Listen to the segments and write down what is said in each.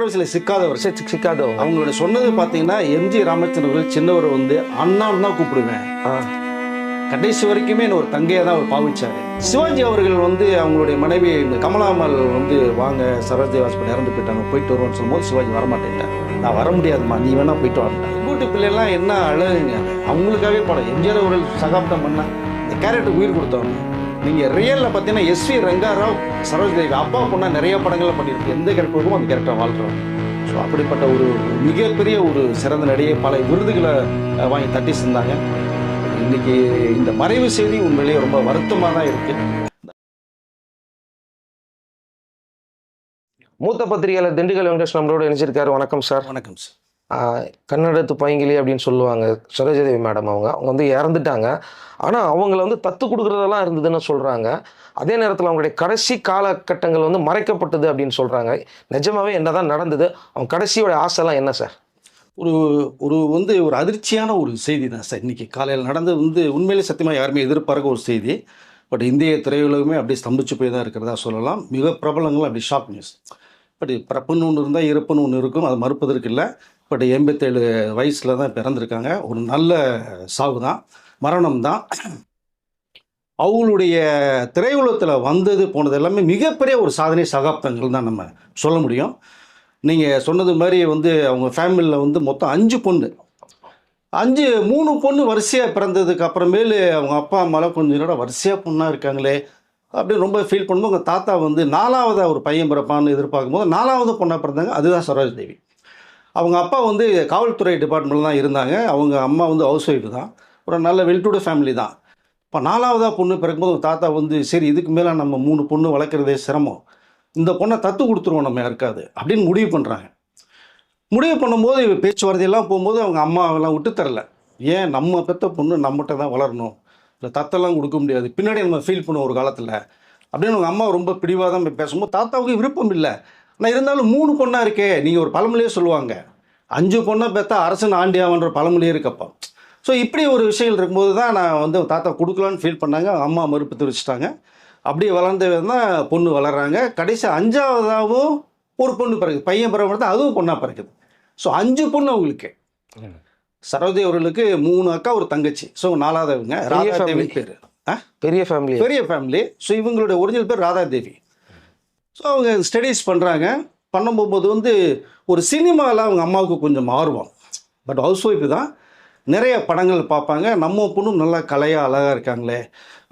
கான்ட்ரவர்சியில் சிக்காதவர் C- சிக்காதவங்க அவங்களோட சொன்னது பார்த்தீங்கன்னா எம்ஜி ராமச்சந்திரன் சின்னவர் வந்து அண்ணான்னு தான் கூப்பிடுவேன். கடைசி வரைக்குமே என்ன ஒரு தங்கையை தான் அவர் பாவிச்சாரு. சிவாஜி அவர்கள் வந்து அவங்களுடைய மனைவி இந்த கமலாமல் வந்து வாங்க சரோஜதேவ் ஹாஸ்பிட்டல் இறந்து போயிட்டாங்க போயிட்டு வருவோம்னு சொல்லும்போது சிவாஜி வரமாட்டேன்ட்டார் நான் வர முடியாதும்மா நீ வேணா போயிட்டு வாங்க கூட்டு பிள்ளைலாம் என்ன அழகுங்க. அவங்களுக்காகவே படம் எம்ஜிஆர் அவர்கள் சகாப்தம் பண்ண இந்த கேரக்டருக்கு உயிர் கொடுத்தவங்க. நீங்கள் ரியலில் பார்த்தீங்கன்னா எஸ்வி ரங்காராவ் சரோஜதேவி அப்பா பொண்ணா நிறைய படங்கள்ல பண்ணியிருக்கு எந்த கேரக்டருக்கும் அந்த கேரக்டர் வாழ்கிறோம் ஸோ அப்படிப்பட்ட ஒரு மிகப்பெரிய ஒரு சிறந்த நடிகை பல விருதுகளை வாங்கி தட்டி செஞ்சாங்க இன்னைக்கு இந்த மறைவு செய்தி உண்மையிலேயே ரொம்ப வருத்தமாக தான் இருக்கு. மூத்த பத்திரிகையாளர் திண்டுக்கல் வெங்கடேஷ் நம்மளோட இணைச்சிருக்காரு வணக்கம் சார். வணக்கம் சார். கன்னடத்து பைங்கிலி அப்படின்னு சொல்லுவாங்க சரோஜாதேவி மேடம் அவங்க. அவங்க வந்து இறந்துட்டாங்க. ஆனால் அவங்கள வந்து தத்து கொடுக்குறதெல்லாம் இருந்ததுன்னு சொல்கிறாங்க அதே நேரத்தில் அவங்களுடைய கடைசி காலகட்டங்கள் வந்து மறைக்கப்பட்டது அப்படின்னு சொல்கிறாங்க நிஜமாகவே என்ன தான் நடந்தது அவங்க கடைசியோட ஆசைலாம் என்ன சார்? ஒரு ஒரு வந்து ஒரு அதிர்ச்சியான ஒரு செய்தி தான் சார். இன்றைக்கி காலையில் நடந்தது வந்து உண்மையிலே சத்தியமாக யாருமே எதிர்பார்க்க ஒரு செய்தி. பட் இந்திய திரையுலகமே அப்படியே ஸ்தம்பிச்சு போய் தான் இருக்கிறதா சொல்லலாம். மிக பிரபலங்களும் அப்படி ஷாக் நியூஸ். பட் பிறப்புன்னு ஒன்று இருந்தால் இறப்புன்னு ஒன்று இருக்கும். அது மறுப்பதற்கு இல்லை. பட் எண்பத்தேழு வயசில் தான் பிறந்திருக்காங்க. ஒரு நல்ல சாவு தான். மரணம் தான். அவங்களுடைய திரையுலகத்தில் வந்தது போனது எல்லாமே மிகப்பெரிய ஒரு சாதனை சகாப்தங்கள் தான் நம்ம சொல்ல முடியும். நீங்கள் சொன்னது மாதிரி வந்து அவங்க ஃபேமிலியில் வந்து மொத்தம் அஞ்சு பொண்ணு. அஞ்சு மூணு பொண்ணு வரிசையாக பிறந்ததுக்கு அப்புறமேலு அவங்க அப்பா அம்மாலாம் கொஞ்சம் வரிசையாக பொண்ணாக இருக்காங்களே அப்படின்னு ரொம்ப ஃபீல் பண்ணும்போது உங்கள் தாத்தா வந்து நாலாவதாக ஒரு பையன் பிறப்பான்னு எதிர்பார்க்கும்போது நாலாவது பொண்ணாக பிறந்தாங்க. அதுதான் சரோஜ் தேவி. அவங்க அப்பா வந்து காவல்துறை டிபார்ட்மெண்ட்டில் தான் இருந்தாங்க. அவங்க அம்மா வந்து ஹவுஸ் ஒய்ஃப் தான். ஒரு நல்ல வெல்டுடு ஃபேமிலி தான். இப்போ நாலாவதாக பொண்ணு பிறக்கும்போது தாத்தா வந்து சரி இதுக்கு மேலே நம்ம மூணு பொண்ணு வளர்க்குறதே சிரமம். இந்த பொண்ணை தத்து கொடுத்துருவோம் நம்ம யாருக்காது அப்படின்னு முடிவு பண்ணுறாங்க முடிவு பண்ணும்போது பேச்சுவார்த்தையெல்லாம் போகும்போது அவங்க அம்மாவெல்லாம் விட்டு தரல. ஏன் நம்ம பெற்ற பொண்ணு நம்மகிட்ட தான் வளரணும்? இல்லை தத்தெல்லாம் கொடுக்க முடியாது. பின்னாடி நம்ம ஃபீல் பண்ணுவோம் ஒரு காலத்தில். அப்படின்னு அவங்க அம்மா ரொம்ப பிடிவாக தான் பேசும்போது தாத்தாவுக்கு விருப்பம் இல்லை. ஆனால் இருந்தாலும் மூணு பொண்ணாக இருக்கே நீங்கள் ஒரு பழமொழியே சொல்லுவாங்க. அஞ்சு பொண்ணை பெத்தா அரசன் ஆண்டியாவன்ற பழமொழியே இருக்கப்பா. ஸோ இப்படி ஒரு விஷயங்கள் இருக்கும்போது தான் நான் வந்து தாத்தா கொடுக்கலான்னு ஃபீல் பண்ணாங்க. அம்மா மறுப்பு தெரிவிச்சிட்டாங்க. அப்படியே வளர்ந்து தான் பொண்ணு வளர்றாங்க. கடைசி அஞ்சாவதாகவும் ஒரு பொண்ணு பிறகு பையன் பிறகு தான் அதுவும் பொண்ணாக பிறகுது ஸோ அஞ்சு பொண்ணு அவங்களுக்கு. சரோஜி அவர்களுக்கு மூணு அக்கா ஒரு தங்கச்சி. ஸோ நாலாவதவங்க ராதாதேவி family. பேர். பெரிய ஃபேமிலி பெரிய ஃபேமிலி ஸோ இவங்களுடைய ஒரிஜினல் பேர் ராதாதேவி. ஸோ அவங்க ஸ்டடீஸ் பண்ணுறாங்க பண்ணும்போது வந்து ஒரு சினிமாவில் அவங்க அம்மாவுக்கு கொஞ்சம் ஆர்வம். பட் ஹவுஸ் ஒய்ஃப் தான். நிறைய படங்கள் பார்ப்பாங்க. நம்ம பொண்ணும் நல்லா கலையாக அழகாக இருக்காங்களே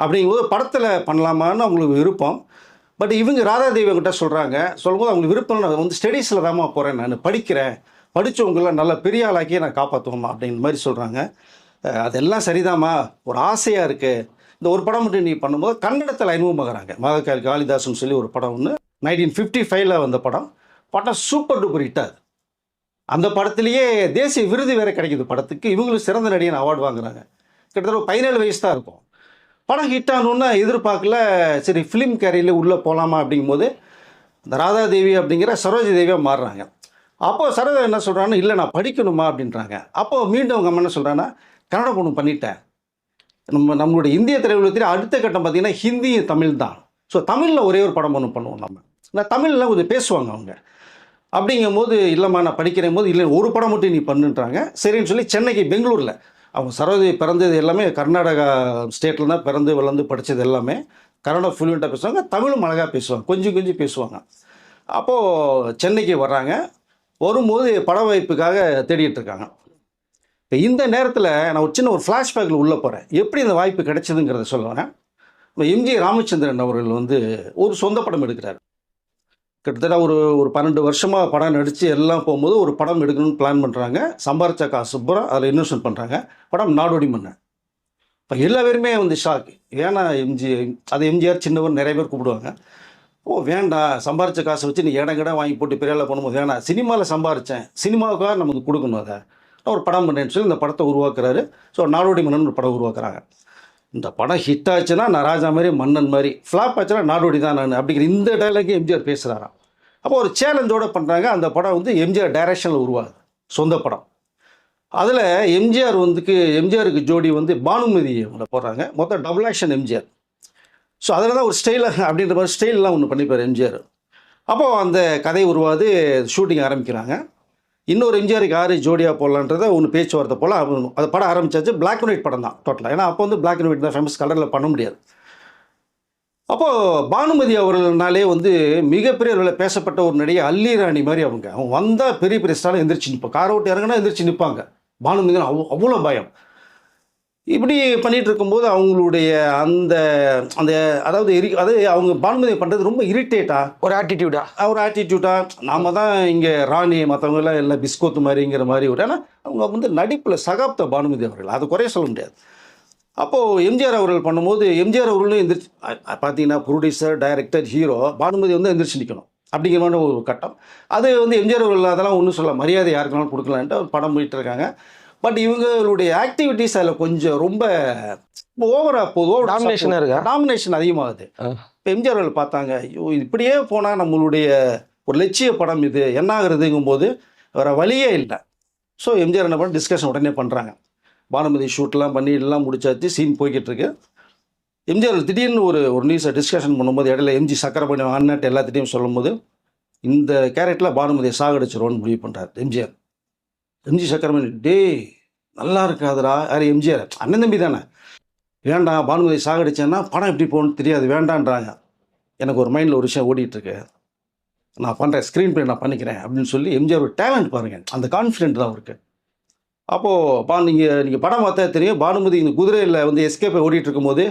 அப்படிங்கும்போது படத்தில் பண்ணலாமான்னு அவங்களுக்கு விருப்பம். பட் இவங்க ராதாதேவி கிட்ட சொல்கிறாங்க சொல்லும்போது அவங்களுக்கு விருப்பம் நான் வந்து ஸ்டடீஸில் தாம்மா போகிறேன் நான் படிக்கிறேன். படித்தவங்கள நல்ல பெரிய ஆளாக்கி நான் காப்பாற்றுவோம்மா அப்படிங்கிற மாதிரி சொல்கிறாங்க அதெல்லாம் சரிதாம்மா. ஒரு ஆசையாக இருக்குது இந்த ஒரு படம் மட்டும் நீ பண்ணும்போது கன்னடத்தில் அறிமுகமாகறாங்க மகாகால் காளிதாசன் சொல்லி ஒரு படம் ஒன்று நைன்டீன் ஃபிஃப்டி ஃபைவ்ல வந்த படம். படம் சூப்பர் டூப்பர் ஹிட் ஆகுது அந்த படத்துலேயே தேசிய விருது வேற கிடைக்குது படத்துக்கு. இவங்களும் சிறந்த நடிகன் அவார்டு வாங்குறாங்க. கிட்டத்தட்ட ஒரு பதினேழு வயசு தான் இருக்கும். படம் ஹிட் ஆகணுன்னா எதிர்பார்க்கல. சரி ஃபிலிம் கேரியரில் உள்ளே போகலாமா அப்படிங்கும்போது இந்த ராதாதேவி அப்படிங்கிற சரோஜி தேவியாக மாறுறாங்க. அப்போ சரோஜா என்ன சொல்கிறாங்கன்னா இல்லை நான் படிக்கணுமா? அப்படின்றாங்க. அப்போ மீண்டும் அவங்க அம்மா என்ன சொல்கிறாங்கன்னா கன்னட பொண்ணு பண்ணிட்டேன். நம்ம நம்மளுடைய இந்திய திரையுலகத்தில் அடுத்த கட்டம் பார்த்தீங்கன்னா ஹிந்தி தமிழ் தான். ஸோ தமிழில் ஒரே ஒரு படம் ஒன்று பண்ணுவோம் நம்ம. நான் தமிழ்லாம் கொஞ்சம் பேசுவாங்க அவங்க. அப்படிங்கும்போது இல்லைம்மா நான் படிக்கிற போது இல்லை ஒரு படம் மட்டும் நீ பண்ணுன்றாங்க. சரின்னு சொல்லி சென்னைக்கு பெங்களூரில். அவங்க சரோஜி பிறந்தது எல்லாமே கர்நாடகா ஸ்டேட்டில் தான் பிறந்து வளர்ந்து படித்தது எல்லாமே. கன்னடம் ஃப்ளூயண்ட்டாக பேசுவாங்க தமிழும் அழகாக பேசுவாங்க கொஞ்சம் கொஞ்சம் பேசுவாங்க. அப்போது சென்னைக்கு வர்றாங்க. வரும்போது பட வாய்ப்புக்காக தேடிட்டு இருக்காங்க. இப்போ இந்த நேரத்தில் நான் ஒரு சின்ன ஒரு ஃப்ளாஷ்பேக்கில் உள்ளே போகிறேன் எப்படி இந்த வாய்ப்பு கிடைச்சதுங்கிறத சொல்லுவேன். இப்போ எம்ஜி ராமச்சந்திரன் அவர்கள் வந்து ஒரு சொந்த படம் எடுக்கிறார். கிட்டத்தட்ட ஒரு ஒரு பன்னெண்டு வருஷமாக படம் நடித்து எல்லாம் போகும்போது ஒரு படம் எடுக்கணும்னு பிளான் பண்ணுறாங்க சம்பாரிச்ச காசு பூரா அதில் இன்வெஸ்ட்மெண்ட் பண்ணுறாங்க படம் நாடோடி மன்னன். இப்போ எல்லா பேருமே வந்து ஷாக் ஏன்னா எம்ஜி அது எம்ஜிஆர் சின்னவர் நிறைய பேர் கூப்பிடுவாங்க. ஓ வேண்டாம் சம்பாரித்த காசை வச்சு நீ இடம் கிடம் வாங்கி போட்டு பெரிய ஆளா பண்ணும்போது வேணாம் சினிமாவில் சம்பாரித்தேன் சினிமாவுக்காக நமக்கு கொடுக்கணும் அதை. ஒரு படம் பண்ணேன்னு சொல்லி இந்த படத்தை உருவாக்குறாரு. ஸோ நாடோடி மன்னன் ஒரு படம் உருவாக்குறாங்க. இந்த படம் ஹிட் ஆச்சுன்னா நான் ராஜா மாதிரி மன்னன் மாதிரி. ஃப்ளாப் ஆச்சுன்னா நாடோடி தான் நான் அப்படிங்கிற இந்த டைலாக்கே எம்ஜிஆர் பேசுகிறாராம் அப்போ ஒரு சேலஞ்சோடு பண்ணுறாங்க அந்த படம் வந்து எம்ஜிஆர் டைரக்ஷனில் உருவாகுது. சொந்த படம். அதில் எம்ஜிஆர் வந்துக்கு எம்ஜிஆருக்கு ஜோடி வந்து பானுமதி அவங்கள போடுறாங்க. மொத்தம் டபுள் ஆக்ஷன் எம்ஜிஆர் ஸோ அதில் தான் ஒரு ஸ்டைல் அப்படின்ற மாதிரி ஸ்டைல்லாம் ஒன்று பண்ணிப்பார் எம்ஜிஆர் அப்போது அந்த கதை உருவாது ஷூட்டிங் ஆரம்பிக்கிறாங்க. இன்னொரு எம்ஜிஆருக்கு யார் ஜோடியாக போடலான்றத ஒன்று பேச்சுவார்த்தை போல் அது படம் ஆரம்பித்தாச்சு பிளாக் அண்ட் ஒயிட் படம் தான் டோட்டலாக ஏன்னா அப்போ வந்து பிளாக் அண்ட் ஒயிட் தான் ஃபேமஸ் கலரில் பண்ண முடியாது. அப்போது பானுமதி அவர்கள்னாலே வந்து மிகப்பெரிய அளவில் பேசப்பட்ட ஒரு நடிகை அல்லி ராணி மாதிரி அவங்க. அவங்க வந்தால் பெரிய பெரிய ஸ்டாலும் எந்திரிச்சு நிற்போம் காரை விட்டு இறங்கினா எந்திரிச்சு நிற்பாங்க பானுமதி அவ்வளோ அவ்வளோ பயம். இப்படி பண்ணிட்டு இருக்கும்போது அவங்களுடைய அந்த அந்த அதாவது இரி அது அவங்க பானுமதி பண்ணுறது ரொம்ப இரிட்டேட்டா ஒரு ஆட்டிடியூடா ஒரு ஆட்டிடியூட்டாக நாம தான் இங்கே ராணி மற்றவங்க எல்லாம் பிஸ்கோத்து மாதிரிங்கிற மாதிரி ஒரு ஏன்னா அவங்க வந்து நடிப்பில் சகாப்த பானுமதி அவர்கள். அது குறைய சொல்ல முடியாது. அப்போது எம்ஜிஆர் அவர்கள் பண்ணும்போது எம்ஜிஆர் அவர்களும் எந்திரிச்சு பார்த்தீங்கன்னா ப்ரொடியூசர் டைரக்டர் ஹீரோ பானுமதி வந்து எந்திரிச்சு நிற்கணும் அப்படிங்கிற மாதிரி ஒரு கட்டம். அது வந்து எம்ஜிஆர் அவர்கள் அதெல்லாம் ஒன்றும் சொல்ல மரியாதை யாருக்குனாலும் கொடுக்கலான்ட்டு ஒரு படம் போயிட்டு இருக்காங்க பட் இவங்களுடைய ஆக்டிவிட்டீஸ் அதில் கொஞ்சம் ரொம்ப ஓவரா போகுது Domination ஆ இருக்கா? டாமினேஷன் அதிகமாகுது. இப்போ எம்ஜிஆர் அவர்கள் பார்த்தாங்க ஐயோ இப்படியே போனால் நம்மளுடைய ஒரு லட்சிய படம் இது என்ன ஆகுறதுங்கும்போது வேற வழியே இல்லை. ஸோ எம்ஜிஆர் என்ன பண்ண டிஸ்கஷன் உடனே பண்ணுறாங்க பானுமதி ஷூட்லாம் பண்ணி எல்லாம் முடிச்சாச்சு சீன் போய்கிட்டு இருக்கு எம்ஜிஆர் திடீர்னு ஒரு ஒரு நியூஸை டிஸ்கஷன் பண்ணும்போது இடையில எம்ஜி சக்கரபாணி அண்ணன்ட்டு எல்லாத்திட்டையும் சொல்லும்போது இந்த கேரக்டரில் பானுமதியை சாகடிச்சிருவோன்னு முடிவு பண்ணுறாரு எம்ஜிஆர். எம்ஜி சக்கரமணி டேய் நல்லா இருக்காதுடா. யார்? எம்ஜிஆர். அண்ணன் தம்பி தானே. வேண்டாம் பானுமதி சாகடிச்சேன்னா படம் எப்படி போகணும்னு தெரியாது வேண்டான்றாங்க. எனக்கு ஒரு மைண்டில் ஒரு விஷயம் ஓடிட்டுருக்கு. நான் பண்ணுறேன் ஸ்க்ரீன் ப்ளே நான் பண்ணிக்கிறேன் அப்படின்னு சொல்லி எம்ஜிஆர் ஒரு டேலண்ட் பாருங்கள் அந்த கான்ஃபிடென்ட் தான் அவருக்கு. அப்போது பா நீங்கள் நீங்கள் படம் பார்த்தா தெரியும் பானுமதி இந்த குதிரையில் வந்து எஸ்கேப்பை ஓடிட்டு இருக்கும்போது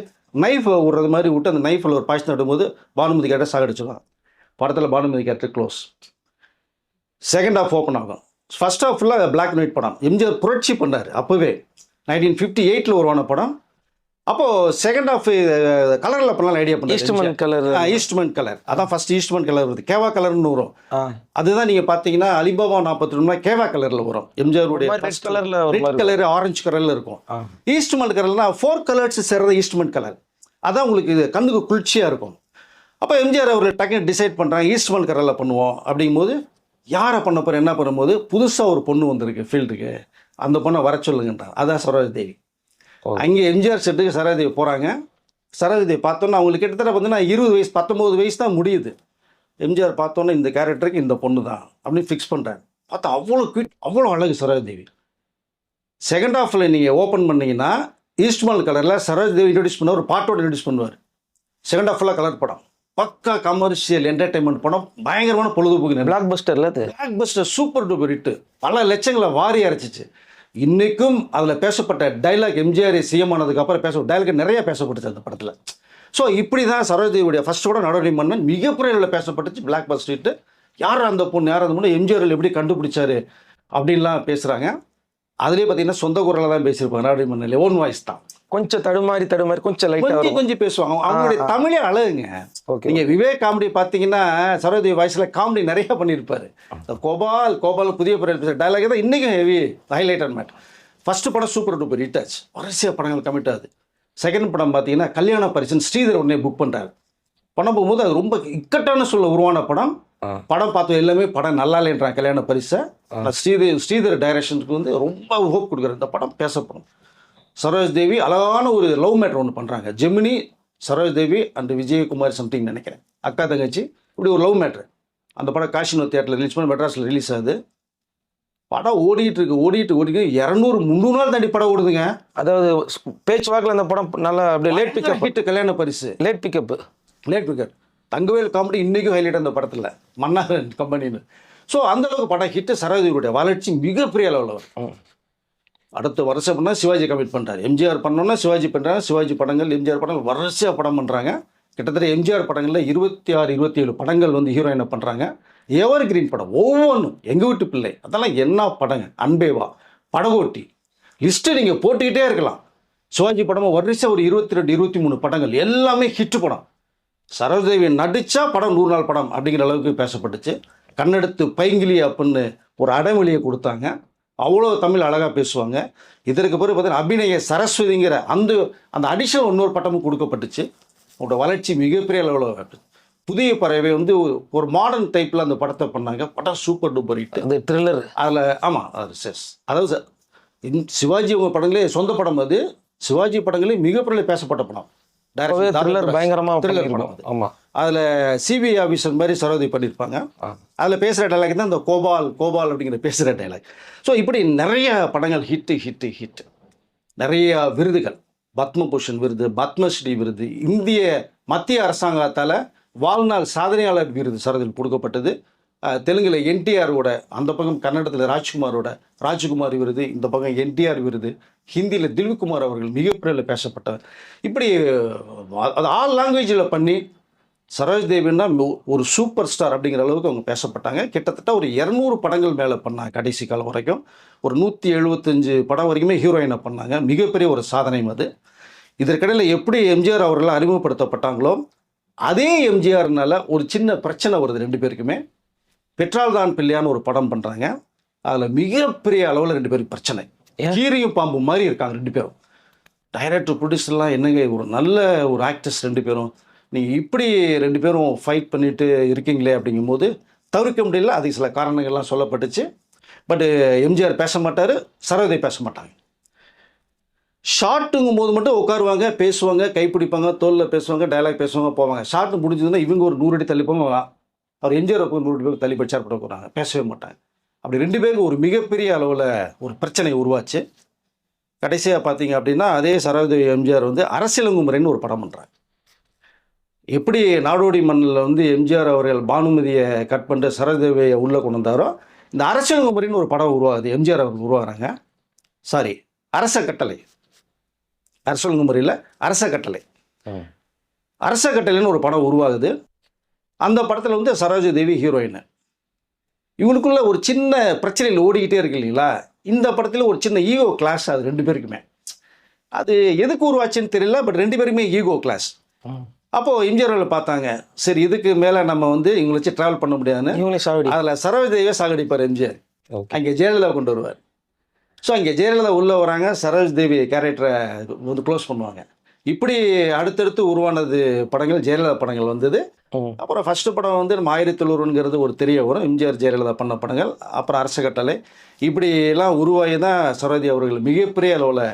நைஃப் விடுறது மாதிரி விட்டு அந்த நைஃபில் ஒரு பாய்ச்சல் நடும்போது பானுமதி கேட்ட சாகடிச்சிடலாம் படத்தில் Bhanumathi character close second half open ஆகும். ஃபஸ்ட் ஆஃப் ஃபுல்லாக பிளாக் அண்ட் ஒயிட் படம். எம்ஜிஆர் புரட்சி பண்ணார் அப்போவே. நைன்டீன் ஃபிஃப்டி எயிட்டில் உருவான படம். அப்போது செகண்ட் ஹாஃப் கலரில் பண்ணலாம் ஐடியா பண்ணார் ஈஸ்ட்மன் கலர் ஈஸ்ட்மெண்ட் கலர் அதான் ஃபர்ஸ்ட் ஈஸ்ட்மெண்ட் கலர் வருது. கேவா கலர்னு வரும். அதுதான் நீங்கள் பார்த்தீங்கன்னா அலிபாபா நாற்பத்தி ரெண்டுனா கேவா கலரில் வரும். எம்ஜிஆருடைய ரெட் கலர்ல ஒரு ரெட் கலர் ஆரஞ்சு கலரில் இருக்கும். ஈஸ்ட்மெண்ட் கலர்னா ஃபோர் கலர்ஸ் சேர்றது ஈஸ்ட்மெண்ட் கலர் அதான் உங்களுக்கு இது கண்ணுக்கு குளிர்ச்சியாக இருக்கும். அப்போ எம்ஜிஆர் அவர் டக்குன்னு டிசைட் பண்ணுறாங்க ஈஸ்ட்மெண்ட் கலரில் பண்ணுவோம். அப்படிங்கும்போது யாரை பண்ண போகிற என்ன பண்ணும்போது புதுசாக ஒரு பொண்ணு வந்திருக்கு ஃபீல்டுக்கு அந்த பொண்ணை வர சொல்லுங்கன்றார். அதான் சரோஜ தேவி. அங்கே எம்ஜிஆர் செட்டுக்கு சரோஜதேவி போகிறாங்க சரோஜதேவி பார்த்தோன்னா அவங்களுக்கு கிட்டத்தட்ட பார்த்தீங்கன்னா இருபது வயசு பத்தொம்போது வயசு தான் முடியுது. எம்ஜிஆர் பார்த்தோன்னே இந்த கேரக்டருக்கு இந்த பொண்ணு தான் அப்படின்னு ஃபிக்ஸ் பண்ணுறாரு பார்த்தா அவ்வளோ குயிட் அவ்வளோ அழகு சரோஜதேவி செகண்ட் ஹாஃபில் நீங்கள் ஓப்பன் பண்ணீங்கன்னா ஈஸ்ட்மல் கலரில் சரோஜ் தேவி இன்ட்ரடியூஸ் பண்ண ஒரு பாட்டோட இன்ட்ரடியூஸ் பண்ணுவார். செகண்ட் ஹாஃப் ஃபுல்லாக கலர் படம். பக்கா கமர்ஷியல் என்டர்டைன்மெண்ட் படம் பயங்கரமான பொழுதுபோக்கு பிளாக் பஸ்டர்ல blockbuster super duper hit பல லட்சங்களை வாரி அரைச்சிச்சு. இன்றைக்கும் அதில் பேசப்பட்ட டைலாக் எம்ஜிஆர் சிஎம் ஆனதுக்கப்புறம் பேச டைலாக் நிறைய பேசப்பட்டுச்சு அந்த படத்தில். ஸோ இப்படி தான் சரோஜியுடைய ஃபஸ்ட்டோட கூட நடவடிக்கை மன்னன் மிகப்பெரிய பேசப்பட்டுச்சு. பிளாக் பஸ் ஸ்ட்ரீட்டு யார் அந்த பொண்ணு? யார் அந்த பொண்ணு? எம்ஜிஆர் எப்படி கண்டுபிடிச்சாரு? அப்படின்லாம் பேசுகிறாங்க அதுலேயே பார்த்தீங்கன்னா சொந்த குரலில் தான் பேசியிருப்பாங்க. நடவடிக்கை மன்னன் ஓன் வாய்ஸ் தான். கொஞ்சம் தடுமாறி தடுமாறி கொஞ்சம் லைட்டா கொஞ்சம் கொஞ்சம் பேசுவாங்க அவங்களுடைய தமிழே அழகுங்க. ஓகே நீங்க விவேக் காமெடி பார்த்தீங்கன்னா சரோதேவி வாய்ஸ்ல காமெடி நிறைய பண்ணியிருப்பாரு. கோபால் கோபால் புதிய பிறகு டைலாக் தான் இன்னைக்கும் heavy highlight and made first படம் சூப்பர் டூப்பர் ஹிட் ஆச்சு. வரிசையாக படங்கள் கமிட் ஆகுது. செகண்ட் படம் பார்த்தீங்கன்னா கல்யாண பரிசன் ஸ்ரீதர் உடனே புக் பண்ணுறாரு படம் போகும்போது அது ரொம்ப இக்கட்டான சொல்ல உருவான படம். படம் பார்த்தோம் எல்லாமே படம் நல்லா இல்லைன்றான் கல்யாண பரிசை. ஸ்ரீதர் ஸ்ரீதர் டைரக்ஷனுக்கு வந்து ரொம்ப ஹோப் கொடுக்குறாரு. இந்த படம் பேசப்படும். சரோஜ் தேவி அழகான ஒரு லவ் மேட்டர் ஒன்று பண்ணுறாங்க ஜெமினி சரோஜ் தேவி அண்ட் விஜயகுமார் சம்திங் நினைக்கிறேன். அக்கா தங்கச்சி இப்படி ஒரு லவ் மேட்ரு அந்த படம் காஷினோ தியேட்டரில் ரிலீஸ் பண்ணி மெட்ராஸில் ரிலீஸ் ஆகுது. படம் ஓடிட்டு இருக்கு ஓடிட்டு ஓடிட்டு இரநூறு முந்நூறு நாள் தாண்டி படம் ஓடுதுங்க. அதாவது பேச்சுவாக்கில் அந்த படம் நல்லா அப்படியே late pickup hit Kalyana Parisu. Late pickup late picker Thangavel comedy இன்றைக்கும் ஹைலைட் அந்த படத்தில். மன்னார் கம்பெனின்னு ஸோ அந்த அளவுக்கு படம் ஹிட்டு சரோஜியுடைய வளர்ச்சி மிகப்பெரிய அளவில் வரும். அடுத்த வருஷம் பண்ணால் சிவாஜி கமிட் பண்ணுறாரு எம்ஜிஆர் பண்ணோன்னா சிவாஜி பண்ணுறாங்க சிவாஜி படங்கள் எம்ஜிஆர் படங்கள் வரிசையாக படம் பண்ணுறாங்க கிட்டத்தட்ட எம்ஜிஆர் படங்களில் இருபத்தி ஆறு இருபத்தி ஏழு படங்கள் வந்து ஹீரோயினை பண்ணுறாங்க எவர் கிரீன் படம் ஒவ்வொன்றும் எங்கள் வீட்டு பிள்ளை அதெல்லாம் என்ன படங்க? அன்பேவா படகோட்டி லிஸ்ட்டு நீங்கள் போட்டுக்கிட்டே இருக்கலாம். சிவாஜி படமும் வரிசை ஒரு இருபத்தி ரெண்டு இருபத்தி மூணு படங்கள். எல்லாமே ஹிட் படம். சரோஜதேவி நடித்தா படம் நூறு நாள் படம் அப்படிங்கிற அளவுக்கு பேசப்பட்டுச்சு. கண்ணெடுத்து பைங்கிலி அப்படின்னு ஒரு அடைமொழியை கொடுத்தாங்க. அவ்வளோ தமிழ் அழகாக பேசுவாங்க. இதற்கு பிறகு பார்த்தீங்கன்னா அபிநய சரஸ்வதிங்கிற அந்த அந்த அடிஷனல் இன்னொரு பட்டமும் கொடுக்கப்பட்டுச்சு. அவங்களோட வளர்ச்சி மிகப்பெரிய அளவில் புதிய பறவை வந்து ஒரு- மாடர்ன் டைப்பில் அந்த படத்தை பண்ணாங்க. படம் சூப்பர் டூப்பர் ஹிட் அந்த த்ரில்லர் அதில் ஆமாம் அது செஸ். அதாவது ச- இந்த சிவாஜி அவங்க படங்களே சொந்த படம் அது. சிவாஜி படங்களே மிகப்பெரிய பேசப்பட்ட படம். த்ரில்லர் பயங்கரமா Thriller பண்ணியிருக்கோம். படம். ஆமா. அதில் சிபிஐ ஆஃபீஸர் மாதிரி சரோதி பண்ணியிருப்பாங்க. அதில் பேசுகிற டைலாக் தான் இந்த கோபால் கோபால் அப்படிங்கிற பேசுகிற டைலாக் ஸோ இப்படி நிறைய படங்கள் ஹிட்டு ஹிட்டு ஹிட் நிறைய விருதுகள். பத்மபூஷன் விருது பத்மஸ்ரீ விருது இந்திய மத்திய அரசாங்கத்தால் வாழ்நாள் சாதனையாளர் விருது சரதில் கொடுக்கப்பட்டது. தெலுங்கில் என்டிஆரோட அந்த பக்கம் கன்னடத்தில் ராஜ்குமாரோட ராஜ்குமார் விருது இந்த பக்கம் என்டிஆர் விருது ஹிந்தியில் தில்குமார் அவர்கள் மிகப்பெரிய பேசப்பட்டவர். இப்படி அது ஆல் லாங்குவேஜில் பண்ணி சரோஜ் தேவின்னா ஒரு சூப்பர் ஸ்டார் அப்படிங்கிற அளவுக்கு அவங்க பேசப்பட்டாங்க. கிட்டத்தட்ட ஒரு இரநூறு படங்கள் மேலே பண்ணாங்க கடைசி காலம் வரைக்கும். ஒரு நூற்றி எழுபத்தஞ்சு படம் வரைக்குமே ஹீரோயினை பண்ணாங்க. மிகப்பெரிய ஒரு சாதனையும் அது. இதற்கிடையில் எப்படி எம்ஜிஆர் அவர்கள் அறிமுகப்படுத்தப்பட்டாங்களோ அதே எம்ஜிஆர்னால ஒரு சின்ன பிரச்சனை வருது ரெண்டு பேருக்குமே. பெட்ரால் தான் பிள்ளையான்னு ஒரு படம் பண்ணுறாங்க அதில் மிகப்பெரிய அளவில் ரெண்டு பேருக்கு பிரச்சனை? கீரியும் பாம்பு மாதிரி இருக்காங்க ரெண்டு பேரும். டைரக்டர் ப்ரொடியூசர்லாம் என்னங்க ஒரு நல்ல ஒரு ஆக்டர்ஸ் ரெண்டு பேரும். நீங்கள் இப்படி ரெண்டு பேரும் ஃபைட் பண்ணிட்டு இருக்கீங்களே அப்படிங்கும்போது தவிர்க்க முடியல. அதுக்கு சில காரணங்கள்லாம் சொல்லப்பட்டுச்சு. பட் எம்ஜிஆர் பேச மாட்டார் சரோதை பேச மாட்டாங்க. ஷார்ட்டுங்கும் போது மட்டும் உட்காருவாங்க பேசுவாங்க கைப்பிடிப்பாங்க தோலில் பேசுவாங்க டயலாக் பேசுவாங்க போவாங்க. ஷார்ட் முடிஞ்சதுன்னா இவங்க ஒரு நூறு அடி தள்ளி போவாங்க அவர் எம்ஜிஆர் ஒரு நூறு அடி பேர் தள்ளி படிச்சார் படம் போகிறாங்க பேசவே மாட்டாங்க அப்படி ரெண்டு பேருக்கு ஒரு மிகப்பெரிய அளவில் ஒரு பிரச்சனை உருவாச்சு. கடைசியாக பார்த்தீங்க அப்படின்னா அதே சரோஜதேவி எம்ஜிஆர் வந்து அரசியலங்குமுறைன்னு ஒரு படம் பண்ணுறாங்க எப்படி நாடோடி மண்ணில் வந்து எம்ஜிஆர் அவர்கள் பானுமதியை கட் பண்ணிட்டு சரோஜதேவியை உள்ளே கொண்டு வந்தாரோ இந்த அரசியலங்குமுறைன்னு ஒரு படம் உருவாகுது. எம்ஜிஆர் அவர்கள் உருவாகிறாங்க. சாரி அரச கட்டளை. அரசியலங்குமுறையில் அரச கட்டளை. அரச கட்டளைன்னு ஒரு படம் உருவாகுது. அந்த படத்தில் வந்து சரோஜதேவி ஹீரோயின் இவனுக்குள்ள ஒரு சின்ன பிரச்சனையில் ஓடிக்கிட்டே இருக்கு இல்லைங்களா? இந்த படத்தில் ஒரு சின்ன ஈகோ கிளாஸ் அது ரெண்டு பேருக்குமே. அது எதுக்கு உருவாச்சுன்னு தெரியல பட் ரெண்டு பேருக்குமே ஈகோ கிளாஸ். அப்போது எம்ஜிஆர் அவர்கள் பார்த்தாங்க சரி இதுக்கு மேலே நம்ம வந்து இவங்களை வச்சு ட்ராவல் பண்ண முடியாதுன்னு? அதில் சரோஜதேவியை சாகடிப்பார் எம்ஜிஆர் அங்கே ஜெயலலிதா கொண்டு வருவார். ஸோ அங்கே ஜெயலலிதா உள்ளே வராங்க சரோஜ் தேவி கேரக்டரை வந்து க்ளோஸ் பண்ணுவாங்க. இப்படி அடுத்தடுத்து உருவானது படங்கள் ஜெயலலிதா படங்கள் வந்தது. அப்புறம் ஃபஸ்ட்டு படம் வந்து நம்ம ஆயிரத்தி தொண்ணூறுங்கிறது ஒரு தெரிய வரும். எம்ஜிஆர் ஜெயலலிதா பண்ண படங்கள். அப்புறம் அரச கட்டளை. இப்படி எல்லாம் உருவாகி தான் சரோஜி அவர்கள் மிகப்பெரிய அளவில்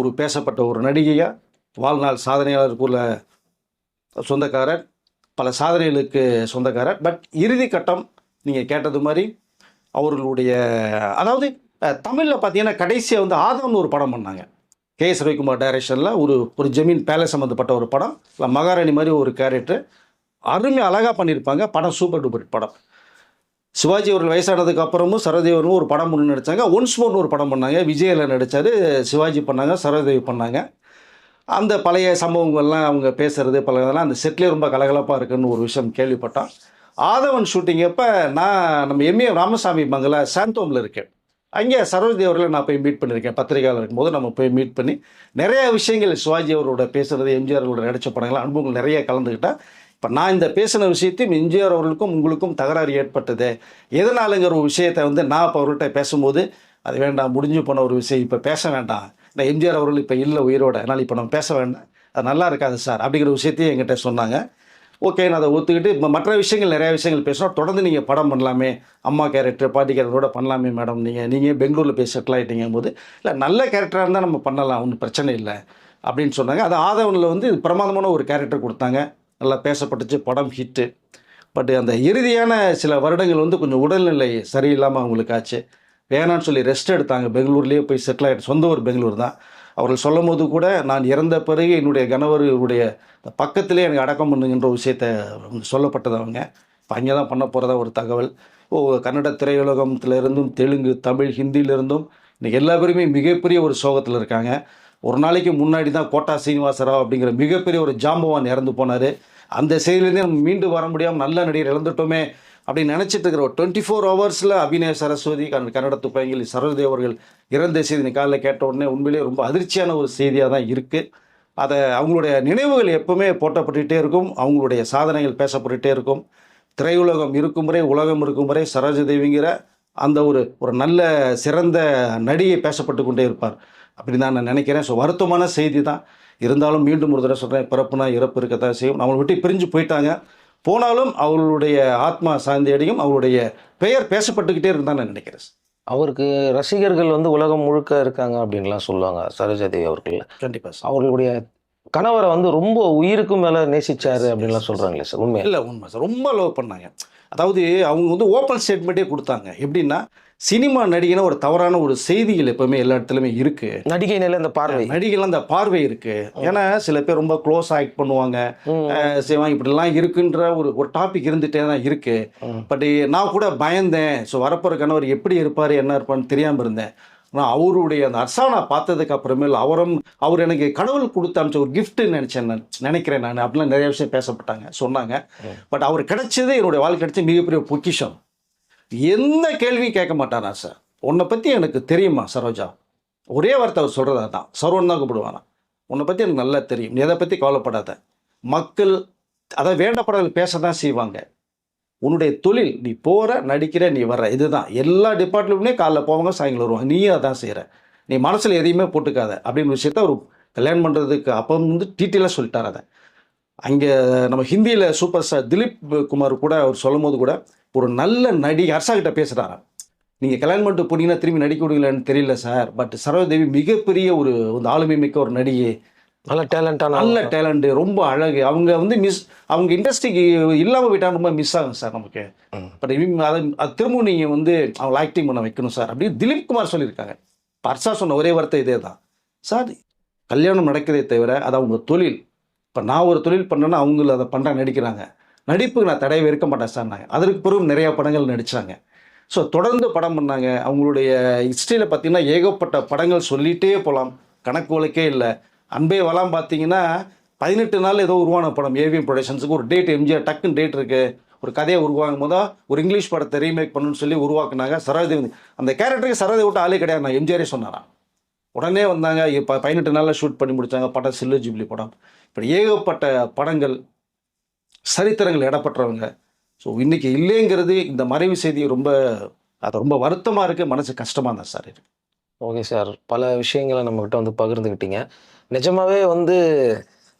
ஒரு பேசப்பட்ட ஒரு நடிகையாக வாழ்நாள் சாதனையாளருக்குள்ள சொந்தக்காரர் பல சாதனைகளுக்கு சொந்தக்காரர். பட் இறுதி கட்டம் நீங்கள் கேட்டது மாதிரி அவர்களுடைய அதாவது தமிழில் பார்த்தீங்கன்னா கடைசியாக வந்து ஆதவன் ஒரு படம் பண்ணாங்க. கே எஸ் ரவிக்குமார் டைரக்ஷனில் ஒரு ஒரு ஜமீன் பேலஸ் சம்மந்தப்பட்ட ஒரு படம். இல்லை மகாராணி மாதிரி ஒரு கேரக்டர் அருமை அழகாக பண்ணியிருப்பாங்க. படம் சூப்பர் டூப்பர் படம். சிவாஜி அவர்கள் வயசானதுக்கு அப்புறமும் சரோதேவரும் ஒரு படம் ஒன்று நடித்தாங்க ஒன்ஸ் மோர்னு ஒரு படம் பண்ணாங்க. விஜயில் நடித்தார் சிவாஜி பண்ணாங்க. சரதேவி பண்ணாங்க. அந்த பழைய சம்பவங்கள்லாம் அவங்க பேசுகிறது பல இதெல்லாம் அந்த செட்லேயே ரொம்ப கலகலப்பாக இருக்குன்னு ஒரு விஷயம் கேள்விப்பட்டோம் ஆதவன் ஷூட்டிங் அப்போ நான் நம்ம எம்ஏ ராமசாமி மங்கள சாந்தோமில் இருக்கேன். அங்கே சரோஜ் அவர்களை நான் போய் மீட் பண்ணியிருக்கேன். பத்திரிகையாளர் இருக்கும்போது நம்ம போய் மீட் பண்ணி நிறைய விஷயங்கள் சிவாஜி அவரோட பேசுகிறது எம்ஜிஆர் அவரோட நடித்த படங்கள் அனுபவங்கள் நிறைய கலந்துக்கிட்டேன் இப்போ நான் இந்த பேசின விஷயத்தையும் எம்ஜிஆர் அவர்களுக்கும் உங்களுக்கும் தகராறு ஏற்பட்டது. எதனாலுங்கிற ஒரு விஷயத்தை வந்து நான் இப்போ அவர்கள்ட்ட பேசும்போது அது வேண்டாம் முடிஞ்சு போன ஒரு விஷயம் இப்போ பேச வேண்டாம். நான் எம்ஜிஆர் அவர்கள் இப்போ இல்லை உயிரோட அதனால் இப்போ நம்ம பேச வேண்டாம். அது நல்லா இருக்காது சார் அப்படிங்கிற விஷயத்தையும் என்கிட்ட சொன்னாங்க. ஓகே நான் அதை ஒத்துக்கிட்டு இப்போ மற்ற விஷயங்கள் நிறையா விஷயங்கள் பேசுகிறோம் தொடர்ந்து நீங்கள் படம் பண்ணலாமே. அம்மா கேரக்டர் பாட்டி கேரக்டரோட பண்ணலாமே மேடம் நீங்கள் நீங்கள் பெங்களூரில் போய் செட்டில் ஆகிட்டீங்க போது இல்லை நல்ல கேரக்டராக இருந்தால் நம்ம பண்ணலாம் ஒன்றும் பிரச்சனை இல்லை. அப்படின்னு சொன்னாங்க. அது ஆதவனில் வந்து பிரமாதமான ஒரு கேரக்டர் கொடுத்தாங்க. நல்லா பேசப்பட்டுச்சு படம் ஹிட்டு பட் அந்த இறுதியான சில வருடங்கள் வந்து கொஞ்சம் உடல்நிலை சரியில்லாமல் அவங்களுக்கு ஆச்சு. வேணான்னு சொல்லி ரெஸ்ட் எடுத்தாங்க. பெங்களூர்லேயே போய் செட்டில் ஆகிட்டு சொந்த ஊர் பெங்களூர் தான். அவர்கள் சொல்லும் போது கூட நான் இறந்த பிறகு என்னுடைய கணவருடைய பக்கத்திலே எனக்கு அடக்கம் பண்ணுங்கின்ற ஒரு விஷயத்த சொல்லப்பட்டது அவங்க. இப்போ அங்கே தான் பண்ண போகிறதா ஒரு தகவல். ஓ கன்னட திரையுலகத்துல இருந்தும் தெலுங்கு தமிழ் ஹிந்தியிலிருந்தும் இன்றைக்கி எல்லா பேருமே மிகப்பெரிய ஒரு சோகத்தில் இருக்காங்க. ஒரு நாளைக்கு முன்னாடி தான் கோட்டா சீனிவாசராவ் அப்படிங்கிற மிகப்பெரிய ஒரு ஜாம்பவான் இறந்து போனார். அந்த செய்தியிலேருந்தே நம்ம மீண்டு வர முடியாமல் நல்ல நடிகர் இழந்துட்டோமே. அப்படின்னு நினச்சிட்டு இருக்கிற ஒரு டுவெண்ட்டி ஃபோர் ஹவர்ஸில் அபிநய சரஸ்வதி கன் கன்னட துப்பாங்கில் சரோஜதேவ் அவர்கள் இறந்த செய்தி காலையில் கேட்ட உடனே உண்மையிலேயே ரொம்ப அதிர்ச்சியான ஒரு செய்தியாக தான் இருக்குது அதை அவங்களுடைய நினைவுகள் எப்பவுமே போட்டப்பட்டுகிட்டே இருக்கும். அவங்களுடைய சாதனைகள் பேசப்பட்டுகிட்டே இருக்கும். திரையுலகம் இருக்கும் வரை உலகம் இருக்கும் வரை சரோஜதேவிங்கிற அந்த ஒரு ஒரு நல்ல சிறந்த நடிகை பேசப்பட்டு கொண்டே இருப்பார். அப்படின்னு தான் நான் நினைக்கிறேன். ஸோ வருத்தமான செய்தி தான். இருந்தாலும் மீண்டும் ஒரு தடவை சொல்கிறேன் பிறப்புனா இறப்பு இருக்கத்தான் செய்யும். நம்மளை விட்டு பிரிஞ்சு போயிட்டாங்க. போனாலும் அவர்களுடைய ஆத்மா சாந்தி அடையும் அவருடைய பெயர் பேசப்பட்டுக்கிட்டே இருந்தான்னு நான் நினைக்கிறேன் அவருக்கு ரசிகர்கள் வந்து உலகம் முழுக்க இருக்காங்க அப்படின்லாம் சொல்லுவாங்க சரோஜாதேவி அவர்கள். கண்டிப்பாக சார். அவர்களுடைய கணவரை வந்து ரொம்ப உயிருக்கும் மேல நேசிச்சாரு அப்படின்லாம் சொல்றாங்களே சார். உண்மையா? இல்லை உண்மை சார். ரொம்ப லவ் பண்ணாங்க. அதாவது அவங்க வந்து ஓப்பன் ஸ்டேட்மெண்ட்டே கொடுத்தாங்க. எப்படின்னா சினிமா நடிகைனா ஒரு தவறான ஒரு செய்திகள் எப்பவுமே எல்லா இடத்துலையுமே இருக்குது நடிகை நிலை இந்த பார்வை. நடிகைகள் அந்த பார்வை இருக்கு. ஏன்னா சில பேர் ரொம்ப க்ளோஸ் ஆக்ட் பண்ணுவாங்க. செய்வாங்க. இப்படிலாம் இருக்குன்ற ஒரு ஒரு டாபிக் இருந்துட்டே தான் இருக்கு. பட் நான் கூட பயந்தேன். ஸோ வரப்போகிற கணவர் எப்படி இருப்பார் என்ன இருப்பான்னு தெரியாமல் இருந்தேன். ஆனால் அவருடைய அந்த அர்சானா பார்த்ததுக்கு அப்புறமேல் அவரும் அவர் எனக்கு கடவுள் கொடுத்து அனுப்பிச்ச ஒரு gift நினைச்சேன் நான். நினைக்கிறேன் நான். அப்படிலாம் நிறைய விஷயம் பேசப்பட்டாங்க சொன்னாங்க. பட் அவர் கிடைச்சதே என்னுடைய வாழ்க்கை கிடைச்ச மிகப்பெரிய பொக்கிஷம். எந்த கேள்வியும் கேட்க மாட்டாரா சார் உன்னை பற்றி எனக்கு தெரியுமா சரோஜா? ஒரே வார்த்தை அவர் சொல்கிறது தான் சரோன் தான் கூப்பிடுவானா உன்னை பற்றி எனக்கு நல்லா தெரியும். நீ எதை பற்றி கவலைப்படாத. மக்கள் அதை வேண்டப்படல் பேச தான் செய்வாங்க. உன்னுடைய தொழில் நீ போகிற நடிக்கிற நீ வர்ற இதுதான். எல்லா டிபார்ட்மெண்ட்லேயுமே காலைல போவாங்க சாயங்காலம் வருவாங்க. நீயும் அதான் செய்கிற நீ மனசில் எதையுமே போட்டுக்காத. அப்படின்னு விஷயத்த அவர் கல்யாணம் பண்ணுறதுக்கு அப்போ வந்து டீட்டெயிலாக சொல்லிட்டார் அதை. அங்கே நம்ம ஹிந்தியில் சூப்பர் ஸ்டார் திலீப் குமார் கூட அவர் சொல்லும் போது கூட ஒரு நல்ல நடிகை ஹர்ஷா கிட்ட பேசுகிறாராம் நீங்கள் கல்யாணம் பண்ணிட்டு போனீங்கன்னா திரும்பி நடிக்க விடுவீங்களான்னு தெரியல சார். பட் சரோதேவி மிகப்பெரிய ஒரு ஒரு ஆளுமை மிக்க ஒரு நடிகை. நல்ல டேலண்டான நல்ல டேலண்ட் ரொம்ப அழகு. அவங்க வந்து மிஸ் அவங்க இண்டஸ்ட்ரிக்கு இல்லாமல் போயிட்டா ரொம்ப மிஸ் ஆகும் சார் நமக்கு. பட் அதை அது திரும்பவும் நீங்கள் வந்து அவங்களை ஆக்டிங் பண்ண வைக்கணும் சார். அப்படின்னு திலீப் குமார் சொல்லியிருக்காங்க. பர்சா சொன்ன ஒரே வார்த்தை இதே தான் சார் கல்யாணம் நடக்கிறதே தவிர அது அவங்க தொழில். இப்போ நான் ஒரு தொழில் பண்ணேன்னா அவங்களும் அதை பண்ணுற நடிக்கிறாங்க. நடிப்புக்கு நான் தடையவே இருக்க மாட்டேன் சார் நாங்கள் அதற்கு பிறகு நிறையா படங்கள் நடித்தாங்க ஸோ தொடர்ந்து படம் பண்ணாங்க. அவங்களுடைய ஹிஸ்ட்ரியில் பார்த்தீங்கன்னா ஏகப்பட்ட படங்கள் சொல்லிகிட்டே போகலாம். கணக்கு வழக்கே இல்லை. அன்பே வலாம் பார்த்தீங்கன்னா பதினெட்டு நாள் ஏதோ உருவான படம் ஏவிஎம் ப்ரொடக்ஷன்ஸுக்கு ஒரு டேட் எம்ஜிஆர் டக்குன்னு டேட் இருக்குது ஒரு கதையை உருவாங்கும் போது ஒரு இங்கிலீஷ் படத்தை ரீமேக் பண்ணுன்னு சொல்லி உருவாக்குனாங்க சரோஜதேவி அந்த கேரக்டருக்கு சரோஜை விட்டு ஆளே கிடையாது. நான் எம்ஜிஆரே சொன்னாரான் உடனே வந்தாங்க இப்போ பதினெட்டு நாளில் ஷூட் பண்ணி முடித்தாங்க படம் சில்லு ஜிப்ளி படம். இப்படி ஏகப்பட்ட படங்கள். சரித்திரங்கள் இடப்பட்டவங்க ஸோ இன்னைக்கு இல்லைங்கிறது இந்த மறைவு செய்தி ரொம்ப அது ரொம்ப வருத்தமாக இருக்குது மனசு கஷ்டமாக தான் சார் ஓகே சார். பல விஷயங்களை நம்மகிட்ட வந்து பகிர்ந்துக்கிட்டீங்க நிஜமாவே வந்து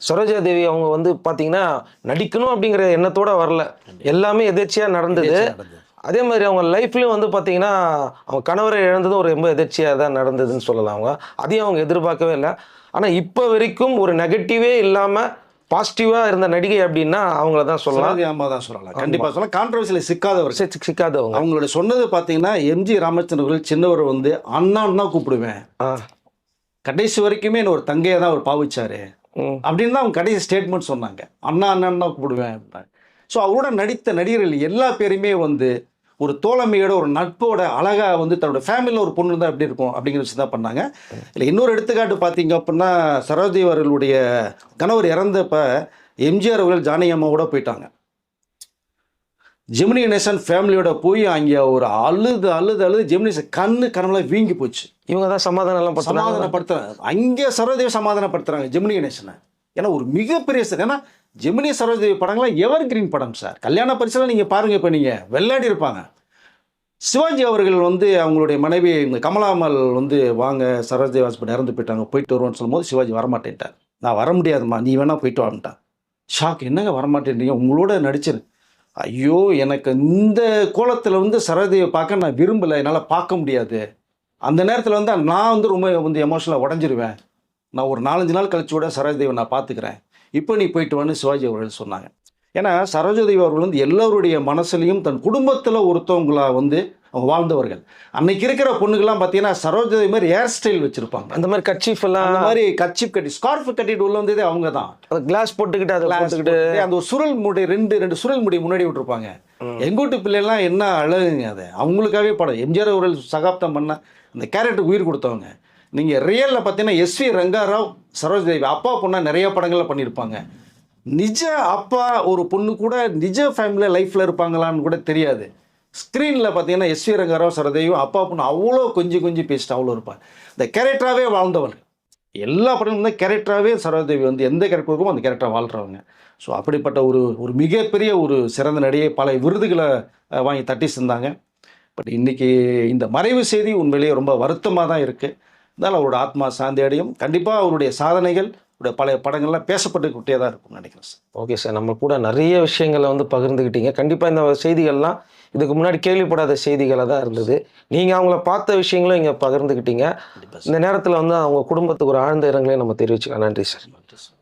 சரோஜா தேவி அவங்க வந்து பார்த்தீங்கன்னா நடிக்கணும் அப்படிங்கிற எண்ணத்தோட வரல. எல்லாமே எதேச்சியாக நடந்தது. அதே மாதிரி அவங்க லைஃப்லையும் வந்து பார்த்தீங்கன்னா அவங்க கணவரை இழந்ததும் ஒரு ரொம்ப எதிர்ச்சியாக தான் நடந்ததுன்னு சொல்லலாம் அவங்க. அதையும் அவங்க எதிர்பார்க்கவே இல்லை. ஆனால் இப்போ வரைக்கும் ஒரு நெகட்டிவே இல்லாமல் பாசிட்டிவாக இருந்த நடிகை அப்படின்னா அவங்கள தான் சொல்லலாம். அம்மா தான் சொல்லலாம். கண்டிப்பாக சொல்லலாம். கான்ட்ரவர்சியில் சிக்காதவர் சிக்காதவங்க. அவங்களோட சொன்னது பார்த்தீங்கன்னா எம்ஜி ராமச்சந்திரன் அவர்கள் சின்னவர் வந்து அண்ணான்னு தான் கூப்பிடுவேன். கடைசி வரைக்குமே என்ன ஒரு தங்கையை தான் அவர் பாவிச்சாரு. அப்படின்னு தான் அவங்க கடைசி ஸ்டேட்மெண்ட் சொன்னாங்க. அண்ணா அண்ணன் தான் கூப்பிடுவேன். ஸோ அவரோட நடித்த நடிகர்கள் எல்லா பேருமே வந்து ஒரு தோழமையோட ஒரு நட்போட அழகாக வந்து தன்னோட ஃபேமிலியில் ஒரு பொண்ணு இருந்தால் எப்படி இருக்கும் அப்படிங்கிற விஷயம் தான் பண்ணாங்க. இல்லை இன்னொரு எடுத்துக்காட்டு பார்த்தீங்க அப்படின்னா சரோஜி அவர்களுடைய கணவர் இறந்தப்ப எம்ஜிஆர் அவர்கள் ஜானகி அம்மாவோட போயிட்டாங்க. ஜெமினி கணேசன் ஃபேமிலியோட போய் அங்கே ஒரு அழுது அழுது அழுது ஜெமினி கண்ணு கனவுல வீங்கி போச்சு. இவங்க தான் சமாதானம் எல்லாம் சமாதானப்படுத்துறாங்க. அங்கே சரோதேவி சமாதானப்படுத்துறாங்க ஜெமினி கணேசனை. ஏன்னா ஒரு மிகப்பெரிய ஏன்னா ஜெமினி சரோதேவி படங்கள்லாம் எவர் கிரீன் படம் சார்? கல்யாண பரிசெல்லாம் நீங்கள் பாருங்கள் இப்போ நீங்கள் வெள்ளாடி இருப்பாங்க. சிவாஜி அவர்கள் வந்து அவங்களுடைய மனைவி இந்த கமலாமல் வந்து வாங்க சரோஜதேவி ஹாஸ்பிட்டல் இறந்து போயிட்டாங்க. போயிட்டு வருவோம்னு சொல்லும்போது சிவாஜி வரமாட்டேன்ட்டார். நான் வர முடியாதும்மா. நீ வேணால் போயிட்டு வான்ட்டான். ஷாக். என்னங்க வரமாட்டேன்றீங்க? உங்களோட நடிச்சிரு ஐயோ எனக்கு இந்த கோலத்தில் வந்து சரோஜதேவியை பார்க்க நான் விரும்பலை. என்னால் பார்க்க முடியாது. அந்த நேரத்தில் வந்து நான் வந்து ரொம்ப வந்து எமோஷனலாக உடஞ்சிருவேன். நான் ஒரு நாலஞ்சு நாள் கழிச்சு கூட சரோஜதேவி நான் பார்த்துக்கிறேன். இப்போ நீ போயிட்டு வான்னு சிவாஜி அவர்கள் சொன்னாங்க. ஏன்னா சரோஜதேவி அவர்கள் வந்து எல்லோருடைய மனசுலையும் தன் குடும்பத்தில் ஒருத்தவங்களா வந்து அவங்க வாழ்ந்தவர்கள். அன்னைக்கு இருக்கிற பொண்ணுங்கெல்லாம் பார்த்தீங்கன்னா சரோஜதேவி மாதிரி ஹேர் ஸ்டைல் வச்சுருப்பாங்க. அந்த மாதிரி கட்சிஃப் எல்லாம் அந்த மாதிரி கச்சிப் கட்டி ஸ்கார்ஃப் கட்டிட்டு உள்ள வந்ததே அவங்க தான் கிளாஸ் போட்டுக்கிட்டு அதை போட்டுக்கிட்டு அந்த ஒரு சுருள் முடி ரெண்டு ரெண்டு சுருள் முடி முன்னாடி விட்டுருப்பாங்க. எங்கூட்டு பிள்ளைலாம் என்ன அழகுங்க அது. அவங்களுக்காகவே படம். எம்ஜிஆர் அவர்கள் சகாப்தம் பண்ண அந்த கேரக்டருக்கு உயிர் கொடுத்தவங்க. நீங்கள் ரியலில் பார்த்தீங்கன்னா எஸ்வி ரங்காராவ் சரோஜதேவி அப்பா பொண்ணா நிறைய படங்களை பண்ணியிருப்பாங்க. நிஜ அப்பா ஒரு பொண்ணு கூட நிஜ ஃபேமிலியில் லைஃப்பில் இருப்பாங்களான்னு கூட தெரியாது. ஸ்க்ரீனில் பார்த்தீங்கன்னா எஸ்வி ரங்காராவ் சரோதேவி அப்பா பொண்ணு அவ்வளோ கொஞ்சம் கொஞ்சம் பேசிட்டு அவ்வளோ இருப்பாங்க. இந்த கேரக்டராகவே வாழ்ந்தவர் எல்லா படமும் தான் கேரக்டராகவே சரோதேவி வந்து எந்த கேரக்டர் இருக்குமோ அந்த கேரக்டராக வாழ்கிறவங்க ஸோ அப்படிப்பட்ட ஒரு ஒரு மிகப்பெரிய ஒரு சிறந்த நடிகை பல விருதுகளை வாங்கி தட்டி செஞ்சாங்க பட் இன்றைக்கி இந்த மறைவு செய்தி உண்மையிலேயே ரொம்ப வருத்தமாக தான் இருக்குது இருந்தாலும் அவரோட ஆத்மா சாந்தி அடையும். கண்டிப்பாக அவருடைய சாதனைகள் அவருடைய பழைய படங்கள்லாம் பேசப்பட்டுக்கிட்டே தான் இருக்கும்னு நினைக்கிறேன் சார். ஓகே சார் நம்ம கூட நிறைய விஷயங்களை வந்து பகிர்ந்துக்கிட்டீங்க கண்டிப்பாக இந்த செய்திகள்லாம் இதுக்கு முன்னாடி கேள்விப்படாத செய்திகளாக தான் இருந்தது. நீங்கள் அவங்கள பார்த்த விஷயங்களும் இங்கே பகிர்ந்துக்கிட்டீங்க இந்த நேரத்தில் வந்து அவங்க குடும்பத்துக்கு ஒரு ஆழ்ந்த இரங்கலையும் நம்ம தெரிவிச்சுக்கலாம். நன்றி சார். சார்.